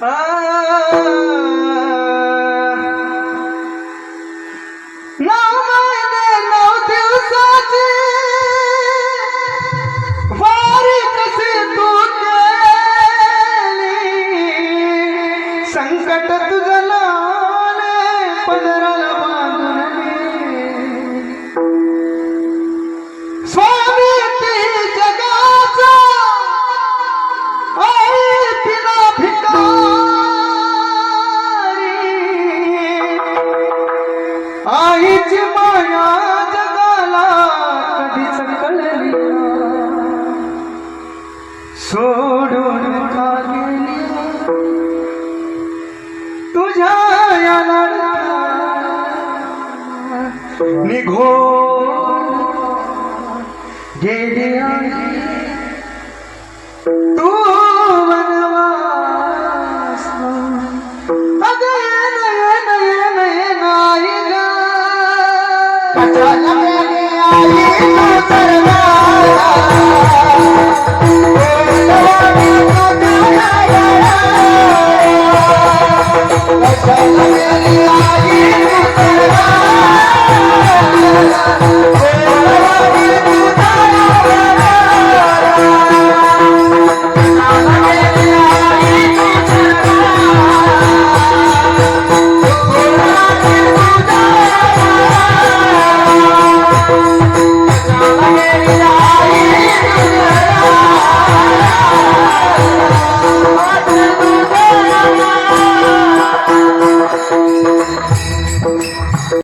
Ah. तुझी माया जगाला कधीच कळली सोडून खाली तुझ्या याला निघो गेली तू I